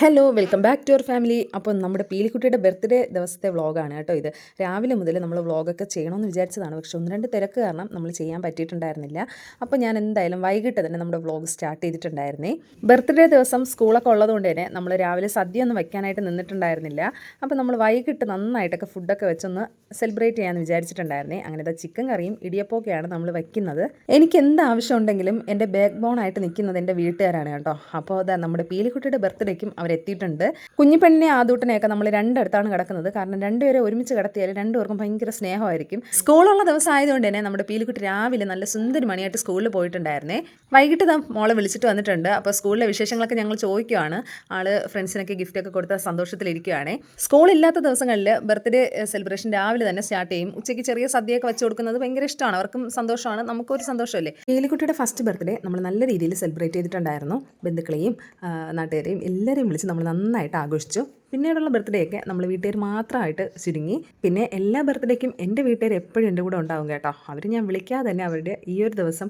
Hello welcome back to our family അപ്പോൾ നമ്മുടെ പീലിക്കുട്ടിയുടെ birthday ദിവസത്തെ വ്ളോഗാണ് കേട്ടോ ഇത്. രാവിലെ മുതൽ നമ്മൾ വ്ളോഗൊക്കെ ചെയ്യണമെന്ന് വിചാരിച്ചതാണ്. പക്ഷെ ഒന്ന് രണ്ട് തിരക്ക് കാരണം നമ്മൾ ചെയ്യാൻ പറ്റിയിട്ടുണ്ടായിരുന്നില്ല. അപ്പോൾ ഞാൻ എന്തായാലും വൈകിട്ട് തന്നെ നമ്മുടെ വ്ളോഗ് സ്റ്റാർട്ട് ചെയ്തിട്ടുണ്ടായിരുന്നേ. ബർത്ത്ഡേ ദിവസം സ്കൂളൊക്കെ ഉള്ളതുകൊണ്ട് തന്നെ നമ്മൾ രാവിലെ സദ്യ ഒന്നും വെക്കാനായിട്ട് നിന്നിട്ടുണ്ടായിരുന്നില്ല. അപ്പോൾ നമ്മൾ വൈകിട്ട് നന്നായിട്ടൊക്കെ ഫുഡൊക്കെ വെച്ചൊന്ന് സെലിബ്രേറ്റ് ചെയ്യാമെന്ന് വിചാരിച്ചിട്ടുണ്ടായിരുന്നേ. അങ്ങനെ ഇതാ ചിക്കൻ കറിയും ഇടിയപ്പൊക്കെയാണ് നമ്മൾ വെക്കുന്നത്. എനിക്ക് എന്ത് ആവശ്യം ഉണ്ടെങ്കിലും എന്റെ ബാക്ക് ബോൺ ആയിട്ട് നിൽക്കുന്നത് എന്റെ വീട്ടുകാരാണ് കേട്ടോ. അപ്പോൾ അതാ നമ്മുടെ പീലിക്കുട്ടിയുടെ ബർത്ത്ഡേക്കും അവരെത്തിയിട്ടുണ്ട്. കുഞ്ഞിപ്പെണ്ണിനെ ആദൂട്ടനെയൊക്കെ നമ്മൾ രണ്ടടുത്താണ് കിടക്കുന്നത്. കാരണം രണ്ടുപേരെ ഒരുമിച്ച് കിടത്തിയാൽ രണ്ടുപേർക്കും ഭയങ്കര സ്നേഹമായിരിക്കും. സ്കൂളുള്ള ദിവസം ആയതുകൊണ്ട് തന്നെ നമ്മുടെ പീലിക്കുട്ടി രാവിലെ നല്ല സുന്ദരി മണിയായിട്ട് സ്കൂളിൽ പോയിട്ടുണ്ടായിരുന്നേ. വൈകിട്ട് മോളെ വിളിച്ചിട്ട് വന്നിട്ടുണ്ട്. അപ്പോൾ സ്കൂളിലെ വിശേഷങ്ങളൊക്കെ ഞങ്ങൾ ചോദിക്കുവാണ്. ആൾ ഫ്രണ്ട്സിനൊക്കെ ഗിഫ്റ്റൊക്കെ കൊടുത്ത സന്തോഷത്തിലിരിക്കുകയാണേ സ്കൂളില്ലാത്ത ദിവസങ്ങളിൽ ബർത്ത്ഡേ സെലിബ്രേഷൻ രാവിലെ തന്നെ സ്റ്റാർട്ട് ചെയ്യും. ഉച്ചയ്ക്ക് ചെറിയ സദ്യയൊക്കെ വെച്ച് കൊടുക്കുന്നത് ഭയങ്കര ഇഷ്ടമാണ്. അവർക്കും സന്തോഷമാണ്. നമുക്കും ഒരു സന്തോഷമല്ലേ? പീലിക്കുട്ടിയുടെ ഫസ്റ്റ് ബർത്ത്ഡേ നമ്മൾ നല്ല രീതിയിൽ സെലിബ്രേറ്റ് ചെയ്തിട്ടുണ്ടായിരുന്നു. ബന്ധുക്കളെയും നാട്ടുകാരെയും എല്ലാവരെയും നമ്മൾ നന്നായിട്ട് ആഘോഷിച്ചു. പിന്നീടുള്ള ബർത്ത്ഡേ ഒക്കെ നമ്മൾ വീട്ടുകാർ മാത്രമായിട്ട് ചുരുങ്ങി. പിന്നെ എല്ലാ ബർത്ത്ഡേക്കും എന്റെ വീട്ടുകാർ എപ്പോഴും എന്റെ കൂടെ ഉണ്ടാവും കേട്ടോ. അവർ ഞാൻ വിളിക്കാതെ തന്നെ അവരുടെ ഈ ഒരു ദിവസം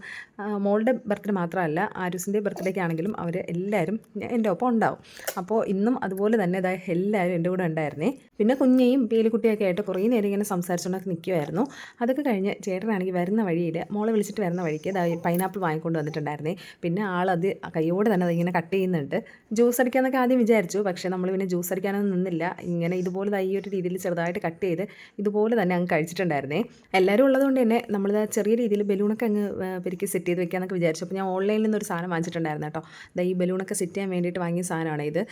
മോളുടെ ബർത്ത്ഡേ മാത്രമല്ല ആരുസിന്റെ ബർത്ത്ഡേക്ക് ആണെങ്കിലും അവർ എല്ലാവരും എന്റെ ഒപ്പം ഉണ്ടാവും. അപ്പോൾ ഇന്നും അതുപോലെ തന്നെ ഇതായ എല്ലാവരും എന്റെ കൂടെ ഉണ്ടായിരുന്നേ. പിന്നെ കുഞ്ഞേയും പേലിക്കുട്ടിയൊക്കെ ആയിട്ട് കുറേ നേരം ഇങ്ങനെ സംസാരിച്ചുകൊണ്ടൊക്കെ നിൽക്കുമായിരുന്നു അതൊക്കെ കഴിഞ്ഞ് ചേട്ടനാണെങ്കിൽ വരുന്ന വഴിയിൽ മോളെ വിളിച്ചിട്ട് വരുന്ന വഴിക്ക് പൈനാപ്പിൾ വാങ്ങിക്കൊണ്ട് വന്നിട്ടുണ്ടായിരുന്നേ. പിന്നെ ആളത് കൈയോടെ തന്നെ അതിങ്ങനെ കട്ട് ചെയ്യുന്നുണ്ട്. ജ്യൂസ് അടിക്കാമെന്നൊക്കെ ആദ്യം വിചാരിച്ചു പക്ഷേ നമ്മൾ പിന്നെ ജ്യൂസ് അടിക്കാനൊന്നും നിന്നില്ല. ഇങ്ങനെ ഇതുപോലെ ഈ ഒരു രീതിയിൽ ചെറുതായിട്ട് കട്ട് ചെയ്ത് ഇതുപോലെ തന്നെ അങ്ങ് കഴിച്ചിട്ടുണ്ടായിരുന്നേ. എല്ലാവരും ഉള്ളതുകൊണ്ട് തന്നെ നമ്മൾ ചെറിയ രീതിയിൽ ബലൂണൊക്കെ അങ്ങ് പെരുക്കി സെറ്റ് ചെയ്ത് വെക്കാമെന്നൊക്കെ വിചാരിച്ചു അപ്പോൾ ഞാൻ ഓൺലൈനിൽ നിന്നൊരു സാധനം വാങ്ങിച്ചിട്ടുണ്ടായിരുന്നു കേട്ടോ. ദാ ഈ ബലൂണൊക്കെ സെറ്റ് ചെയ്യാൻ വേണ്ടിയിട്ട് വാങ്ങിയ സാധനമാണ് ഇത്.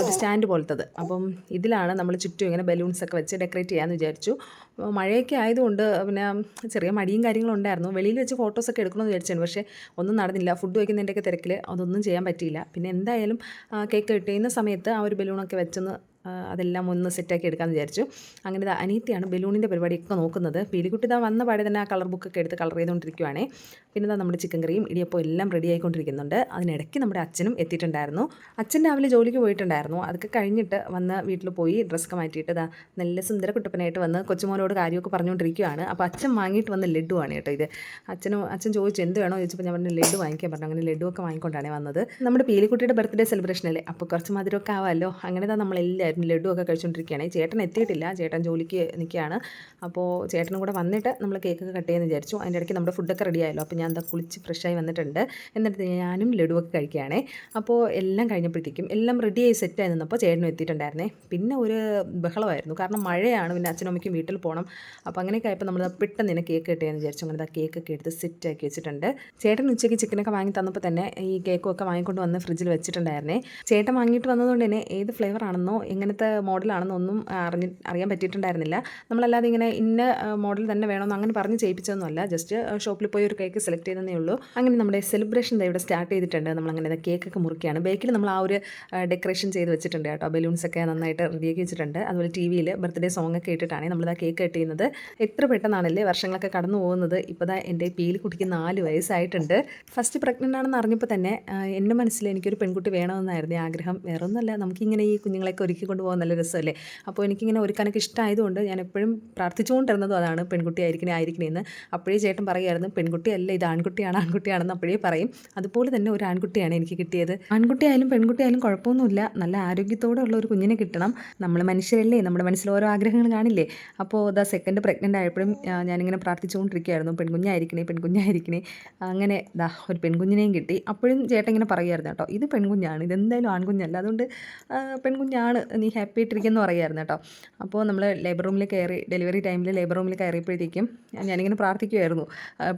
ഒരു സ്റ്റാൻഡ് പോലത്തത്. അപ്പം ഇതിലാണ് നമ്മൾ ചുറ്റും ഇങ്ങനെ ബലൂൺസൊക്കെ വെച്ച് ഡെക്കറേറ്റ് ചെയ്യാമെന്ന് വിചാരിച്ചു. മഴയൊക്കെ ആയതുകൊണ്ട് പിന്നെ ചെറിയ മടിയും കാര്യങ്ങളും ഉണ്ടായിരുന്നു. വെളിയിൽ വെച്ച് ഫോട്ടോസൊക്കെ എടുക്കണമെന്ന് വിചാരിച്ചാണ് പക്ഷേ ഒന്നും നടന്നില്ല. ഫുഡ് വയ്ക്കുന്നതിന്റെയൊക്കെ തിരക്കിൽ അതൊന്നും ചെയ്യാൻ പറ്റിയില്ല. പിന്നെ എന്തായാലും കേക്ക് കിട്ടുന്ന സമയത്ത് ആ ഒരു ബലൂണൊക്കെ വെച്ചൊന്ന് ആ, അതെല്ലാം ഒന്ന് സെറ്റാക്കി എടുക്കാൻ വിചാരിച്ചു. അങ്ങനെ അനീത്തിയാണ് ബലൂണിന്റെ പരിപാടിയൊക്കെ നോക്കുന്നത്. പീലിക്കുട്ടി ഇതാ വന്ന പാടെ തന്നെ ആ കളർ ബുക്കൊക്കെ എടുത്ത് കളർ ചെയ്തുകൊണ്ടിരിക്കുവാണേ പിന്നെ ഇതാ നമ്മുടെ ചിക്കൻ കറിയും ഇടിയപ്പോൾ എല്ലാം റെഡി ആയിക്കൊണ്ടിരിക്കുന്നുണ്ട്. അതിനിടയ്ക്ക് നമ്മുടെ അച്ഛനും എത്തിയിട്ടുണ്ടായിരുന്നു. അച്ഛൻ രാവിലെ ജോലിക്ക് പോയിട്ടുണ്ടായിരുന്നു. അതൊക്കെ കഴിഞ്ഞിട്ട് വന്ന് വീട്ടിൽ പോയി ഡ്രസ്സൊക്കെ മാറ്റിയിട്ട് ഇതാ നല്ല സുന്ദര കുട്ടപ്പനായിട്ട് വന്ന് കൊച്ചുമോനോട് കാര്യമൊക്കെ പറഞ്ഞുകൊണ്ടിരിക്കുകയാണ് അപ്പോൾ അച്ഛൻ വാങ്ങിയിട്ട് വന്ന ലഡുവാണ് കേട്ടോ ഇത്. അച്ഛനും അച്ഛൻ ചോദിച്ചു എന്ത് വേണോ? ചോദിച്ചപ്പോൾ ഞാൻ പറഞ്ഞു ലഡു വാങ്ങിക്കാൻ പറഞ്ഞു. അങ്ങനെ ലഡുവൊക്കെ വാങ്ങിക്കൊണ്ടാണ് വന്നത്. നമ്മുടെ പീലിക്കുട്ടിയുടെ ബർത്ത്ഡേ സെലിബ്രേഷൻ അല്ലേ? അപ്പോൾ കുറച്ച് മധുരമൊക്കെ ആവാമല്ലോ അങ്ങനെ നമ്മളെല്ലാവരും ലഡുവൊക്കെ കഴിച്ചുകൊണ്ടിരിക്കുകയാണ് ചേട്ടൻ എത്തിയിട്ടില്ല. ചേട്ടൻ ജോലിക്ക് നിൽക്കുകയാണ്. അപ്പോൾ ചേട്ടനും കൂടെ വന്നിട്ട് നമ്മൾ കേക്കൊക്കെ കട്ട് ചെയ്യാമെന്ന് വിചാരിച്ചു. അതിന്റെ ഇടയ്ക്ക് നമ്മുടെ ഫുഡൊക്കെ റെഡി ആയല്ലോ. അപ്പോൾ ഞാൻ എന്താ കുളിച്ച് ഫ്രഷായി വന്നിട്ടുണ്ട്. എന്നിട്ട് ഞാനും ലഡുവൊക്കെ കഴിക്കുകയാണേ. അപ്പോൾ എല്ലാം കഴിഞ്ഞപ്പോഴത്തേക്കും എല്ലാം റെഡിയായി സെറ്റായി നിന്നപ്പോൾ ചേട്ടനും എത്തിയിട്ടുണ്ടായിരുന്നേ. പിന്നെ ഒരു ബഹളമായിരുന്നു. കാരണം മഴയാണ്. പിന്നെ അച്ഛനും അമ്മയ്ക്കും വീട്ടിൽ പോകണം അപ്പോൾ അങ്ങനെയൊക്കെ ആയപ്പോൾ നമ്മൾ പെട്ടെന്ന് തന്നെ കേക്ക് കിട്ടിയെന്ന് വിചാരിച്ചു. അങ്ങനെ ആ കേക്കൊക്കെ എടുത്ത് സെറ്റാക്കി വെച്ചിട്ടുണ്ട്. ചേട്ടൻ ഉച്ചയ്ക്ക് ചിക്കനൊക്കെ വാങ്ങി തന്നപ്പോൾ തന്നെ ഈ കേക്കും ഒക്കെ വാങ്ങിക്കൊണ്ട് വന്ന് ഫ്രിഡ്ജിൽ വെച്ചിട്ടുണ്ടായിരുന്നേ. ചേട്ടൻ വാങ്ങിയിട്ട് വന്നതുകൊണ്ട് തന്നെ ഏത് ഫ്ലേവർ ആണെന്നോ എങ്ങനത്തെ മോഡലാണെന്നോ ഒന്നും അറിഞ്ഞ് അറിയാൻ പറ്റിയിട്ടുണ്ടായിരുന്നില്ല. നമ്മളല്ലാതെ ഇങ്ങനെ ഇന്ന മോഡൽ തന്നെ വേണമെന്ന് അങ്ങനെ പറഞ്ഞ് ചെയ്യിപ്പിച്ചതൊന്നുമല്ല. ജസ്റ്റ് ഷോപ്പിൽ പോയി ഒരു കേക്ക് സെലക്ട് ചെയ്തതേ ഉള്ളൂ. അങ്ങനെ നമ്മുടെ സെലിബ്രേഷൻ ഇവിടെ സ്റ്റാർട്ട് ചെയ്തിട്ടുണ്ട്. നമ്മളങ്ങനെ കേക്കൊക്കെ മുറിക്കുകയാണ്. ബേക്കിൽ നമ്മൾ ആ ഒരു ഡെക്കറേഷൻ ചെയ്ത് വെച്ചിട്ടുണ്ട് കേട്ടോ. ബലൂൺസ് ഒക്കെ നന്നായിട്ട് റെഡിയാക്കി വെച്ചിട്ടുണ്ട്. അതുപോലെ ടി വിയിൽ ബർത്ത്ഡേ സോങ് ഒക്കെ ഇട്ടിട്ടാണ് ആ കേക്ക് കട്ട് ചെയ്യുന്നത്. എത്ര പെട്ടെന്നാണല്ലേ വർഷങ്ങളൊക്കെ കടന്നു പോകുന്നത്. ഇപ്പോൾ ദാ എന്റെ പീലി കുട്ടിക്ക് നാല് വയസ്സായിട്ടുണ്ട്. ഫസ്റ്റ് പ്രഗ്നന്റ് ആണെന്ന് അറിഞ്ഞപ്പോൾ തന്നെ എന്റെ മനസ്സിൽ എനിക്കൊരു പെൺകുട്ടി വേണമെന്നായിരുന്നു ആഗ്രഹം. വേറെ ഒന്നുമല്ല നമുക്കിങ്ങനെ ഈ കുഞ്ഞുങ്ങളെയൊക്കെ ഒരുക്കി കൊണ്ടുപോകാൻ നല്ല രസമല്ലേ? അപ്പോൾ എനിക്കിങ്ങനെ ഒരു കണക്ക് ഇഷ്ടമായതുകൊണ്ട് ഞാൻ എപ്പോഴും പ്രാർത്ഥിച്ചുകൊണ്ടിരുന്നതും അതാണ് പെൺകുട്ടി ആയിരിക്കണേ ആയിരിക്കണേ എന്ന് അപ്പോഴേ ചേട്ടൻ പറയുമായിരുന്നു പെൺകുട്ടിയല്ല ഇത് ആൺകുട്ടിയാണ് ആൺകുട്ടിയാണെന്ന്. അപ്പോഴേ പറയും അതുപോലെ തന്നെ ഒരു ആൺകുട്ടിയാണ് എനിക്ക് കിട്ടിയത്. ആൺകുട്ടിയായാലും പെൺകുട്ടിയായാലും കുഴപ്പമൊന്നുമില്ല. നല്ല ആരോഗ്യത്തോടെ ഉള്ള ഒരു കുഞ്ഞിനെ കിട്ടണം. നമ്മൾ മനുഷ്യരല്ലേ നമ്മുടെ മനസ്സിൽ ഓരോ ആഗ്രഹങ്ങൾ കാണില്ലേ? അപ്പോൾ ദ സെക്കൻഡ് പ്രഗ്നന്റ് ആയപ്പോഴും ഞാനിങ്ങനെ പ്രാർത്ഥിച്ചുകൊണ്ടിരിക്കുകയായിരുന്നു പെൺകുഞ്ഞായിരിക്കണേ പെൺകുഞ്ഞായിരിക്കണേ. അങ്ങനെ ദാ ഒരു പെൺകുഞ്ഞിനെയും കിട്ടി. അപ്പോഴും ചേട്ടൻ ഇങ്ങനെ പറയുമായിരുന്നു കേട്ടോ ഇത് പെൺകുഞ്ഞാണ് ഇതെന്തായാലും ആൺകുഞ്ഞല്ല. അതുകൊണ്ട് പെൺകുഞ്ഞാണ് നീ ഹാപ്പി ആയിട്ടിരിക്കുന്നു പറയുമായിരുന്നു കേട്ടോ. അപ്പോൾ നമ്മൾ ലേബർ റൂമിൽ കയറി ഡെലിവറി ടൈമിൽ ലേബർ റൂമിൽ കയറിയപ്പോഴത്തേക്കും ഞാനിങ്ങനെ പ്രാർത്ഥിക്കുമായിരുന്നു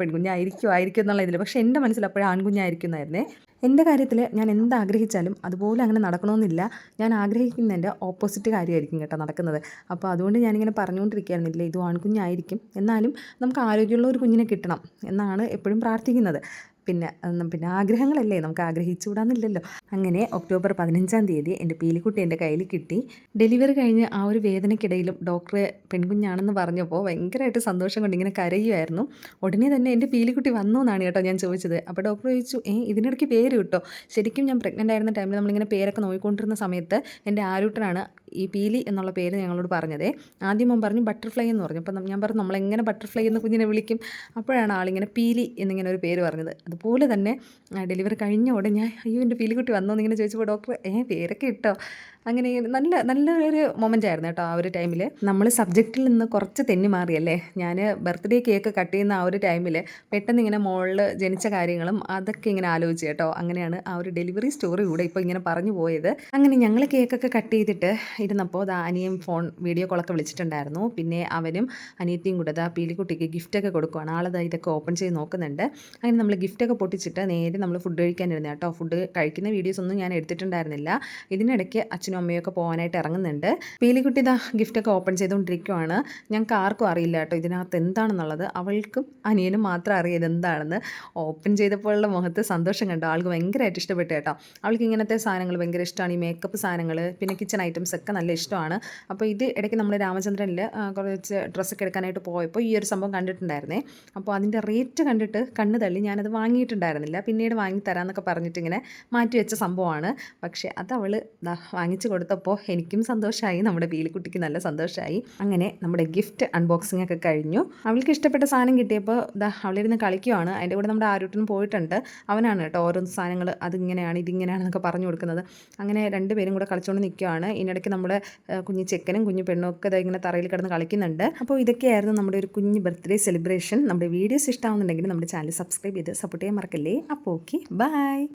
പെൺകുഞ്ഞ് പെൺകുഞ്ഞായിരിക്കും ആയിരിക്കും എന്നുള്ള ഇതിൽ പക്ഷേ എന്റെ മനസ്സിൽ അപ്പോഴും ആൺകുഞ്ഞായിരിക്കും എന്നായിരുന്നേ എന്റെ കാര്യത്തിൽ ഞാൻ എന്ത് ആഗ്രഹിച്ചാലും അതുപോലെ അങ്ങനെ നടക്കണമെന്നില്ല ഞാൻ ആഗ്രഹിക്കുന്നതിന്റെ ഓപ്പോസിറ്റ് കാര്യമായിരിക്കും കേട്ടോ നടക്കുന്നത്. അപ്പോൾ അതുകൊണ്ട് ഞാനിങ്ങനെ പറഞ്ഞുകൊണ്ടിരിക്കുകയായിരുന്നില്ല ഇത് ആൺകുഞ്ഞായിരിക്കും. എന്നാലും നമുക്ക് ആരോഗ്യമുള്ള ഒരു കുഞ്ഞിനെ കിട്ടണം എന്നാണ് എപ്പോഴും പ്രാർത്ഥിക്കുന്നത്. പിന്നെ പിന്നെ ആഗ്രഹങ്ങളല്ലേ? നമുക്ക് ആഗ്രഹിച്ചുകൂടാന്നില്ലല്ലോ. അങ്ങനെ ഒക്ടോബർ പതിനഞ്ചാം തീയതി എന്റെ പീലിക്കുട്ടി എന്റെ കയ്യിൽ കിട്ടി. ഡെലിവറി കഴിഞ്ഞ് ആ ഒരു വേദനയ്ക്കിടയിലും ഡോക്ടറെ പെൺകുഞ്ഞാണെന്ന് പറഞ്ഞപ്പോൾ ഭയങ്കരമായിട്ട് സന്തോഷം കൊണ്ട് ഇങ്ങനെ കരയുമായിരുന്നു. ഉടനെ തന്നെ എന്റെ പീലിക്കുട്ടി വന്നു എന്നാണ് കേട്ടോ ഞാൻ ചോദിച്ചത്. അപ്പോൾ ഡോക്ടർ ചോദിച്ചു ഏ ഇതിനിടയ്ക്ക് പേര് കിട്ടോ? ശരിക്കും ഞാൻ പ്രഗ്നന്റ് ആയിരുന്ന ടൈമിൽ നമ്മളിങ്ങനെ പേരൊക്കെ നോക്കിക്കൊണ്ടിരുന്ന സമയത്ത് എന്റെ ആരൂട്ടനാണ് ഈ പീലി എന്നുള്ള പേര് ഞങ്ങളോട് പറഞ്ഞതേ. ആദ്യം അവൻ പറഞ്ഞു ബട്ടർഫ്ലൈ എന്ന് പറഞ്ഞു. അപ്പം ഞാൻ പറഞ്ഞു നമ്മളെങ്ങനെ ബട്ടർഫ്ലൈ എന്ന് കുഞ്ഞിനെ വിളിക്കും. അപ്പോഴാണ് ആളിങ്ങനെ പീലി എന്നിങ്ങനെ ഒരു പേര് പറഞ്ഞത്. അത് അതുപോലെ തന്നെ ഡെലിവറി കഴിഞ്ഞ ഉടനെ ഞാൻ അയ്യോ എന്റെ പീലിക്കുട്ടി വന്നോ? എന്നിങ്ങനെ ചോദിച്ചപ്പോൾ ഡോക്ടർ ഏ പേരൊക്കെ ഇട്ടോ? അങ്ങനെ നല്ല നല്ലൊരു മൊമെന്റ് ആയിരുന്നു കേട്ടോ ആ ഒരു ടൈമിൽ നമ്മൾ സബ്ജക്റ്റിൽ നിന്ന് കുറച്ച് തെന്നി മാറിയല്ലേ? ഞാൻ ബർത്ത്ഡേ കേക്ക് കട്ട് ചെയ്യുന്ന ആ ഒരു ടൈമിൽ പെട്ടെന്ന് ഇങ്ങനെ മോളിൽ ജനിച്ച കാര്യങ്ങളും അതൊക്കെ ഇങ്ങനെ ആലോചിച്ച് കേട്ടോ. അങ്ങനെയാണ് ആ ഒരു ഡെലിവറി സ്റ്റോറി കൂടെ ഇപ്പോൾ ഇങ്ങനെ പറഞ്ഞു പോയത്. അങ്ങനെ ഞങ്ങൾ കേക്കൊക്കെ കട്ട് ചെയ്തിട്ട് ഇരുന്നപ്പോൾ അനിയും ഫോൺ വീഡിയോ കോളൊക്കെ വിളിച്ചിട്ടുണ്ടായിരുന്നു. പിന്നെ അവനും അനിയത്തിയും കൂടെ ദാ പീലിക്കുട്ടിക്ക് ഗിഫ്റ്റൊക്കെ കൊടുക്കുവാണ്. ആളത് ഇതൊക്കെ ഓപ്പൺ ചെയ്ത് നോക്കുന്നുണ്ട്. അങ്ങനെ നമ്മൾ ഗിഫ്റ്റൊക്കെ പൊട്ടിച്ചിട്ട് നേരെ നമ്മൾ ഫുഡ് കഴിക്കാനിരുന്നു കേട്ടോ. ഫുഡ് കഴിക്കുന്ന വീഡിയോസ് ഒന്നും ഞാൻ എടുത്തിട്ടുണ്ടായിരുന്നില്ല. ഇതിനിടയ്ക്ക് അച്ഛനും അമ്മയൊക്കെ പോകാനായിട്ട് ഇറങ്ങുന്നുണ്ട്. പീലിക്കുട്ടി ഇതാ ഗിഫ്റ്റൊക്കെ ഓപ്പൺ ചെയ്തുകൊണ്ടിരിക്കുവാണ് ഞങ്ങൾക്ക് ആർക്കും അറിയില്ല കേട്ടോ ഇതിനകത്ത് എന്താണെന്നുള്ളത്. അവൾക്കും അനിയനും മാത്രം അറിയാം ഇതെന്താണെന്ന്. ഓപ്പൺ ചെയ്തപ്പോഴുള്ള മുഖത്ത് സന്തോഷം കണ്ടോ. ആൾക്ക് ഭയങ്കരമായിട്ട് ഇഷ്ടപ്പെട്ടു കേട്ടോ. അവൾക്ക് ഇങ്ങനത്തെ സാധനങ്ങൾ ഭയങ്കര ഇഷ്ടമാണ്. ഈ മേക്കപ്പ് സാധനങ്ങൾ പിന്നെ കിച്ചൺ ഐറ്റംസ് ഒക്കെ നല്ല ഇഷ്ടമാണ്. അപ്പോൾ ഇത് ഇടയ്ക്ക് നമ്മൾ രാമചന്ദ്രനിൽ കുറച്ച് ഡ്രസ്സൊക്കെ എടുക്കാനായിട്ട് പോയപ്പോൾ ഈ ഒരു സംഭവം കണ്ടിട്ടുണ്ടായിരുന്നേ. അപ്പോൾ അതിന്റെ റേറ്റ് കണ്ടിട്ട് കണ്ണ് തള്ളി ഞാനത് വാങ്ങിയിട്ടുണ്ടായിരുന്നില്ല. പിന്നീട് വാങ്ങി തരാമെന്നൊക്കെ പറഞ്ഞിട്ട് ഇങ്ങനെ മാറ്റി വെച്ച സംഭവമാണ്. പക്ഷേ അത് അവൾ വാങ്ങിച്ചു കൊടുത്തപ്പോൾ എനിക്കും സന്തോഷമായി നമ്മുടെ പീലിക്കുട്ടിക്ക് നല്ല സന്തോഷമായി അങ്ങനെ നമ്മുടെ ഗിഫ്റ്റ് അൺബോക്സിംഗ് ഒക്കെ കഴിഞ്ഞു. അവൾക്ക് ഇഷ്ടപ്പെട്ട സാധനം കിട്ടിയപ്പോൾ ഇതാ അവളിരുന്ന് കളിക്കുവാണ്. അതിന്റെ കൂടെ നമ്മുടെ ആരോട്ടിനും പോയിട്ടുണ്ട്. അവനാണ് കേട്ടോ ഓരോ സാധനങ്ങൾ അതിങ്ങനെയാണ് ഇതിങ്ങനെയാണെന്നൊക്കെ പറഞ്ഞു കൊടുക്കുന്നത്. അങ്ങനെ രണ്ടുപേരും കൂടെ കളിച്ചുകൊണ്ട് നിൽക്കുകയാണ് ഇതിനിടയ്ക്ക് നമ്മുടെ കുഞ്ഞു ചെക്കനും കുഞ്ഞു പെണ്ണും ഒക്കെ ഇങ്ങനെ തറയിൽ കിടന്ന് കളിക്കുന്നുണ്ട്. അപ്പോൾ ഇതൊക്കെയായിരുന്നു നമ്മുടെ ഒരു കുഞ്ഞു ബർത്ത്ഡേ സെലിബ്രേഷൻ. നമ്മുടെ വീഡിയോസ് ഇഷ്ടമാവുന്നുണ്ടെങ്കിൽ നമ്മുടെ ചാനൽ സബ്സ്ക്രൈബ് ചെയ്ത് സപ്പോർട്ട് ചെയ്യാൻ മറക്കല്ലേ? അപ്പോൾ ഓക്കെ ബൈ.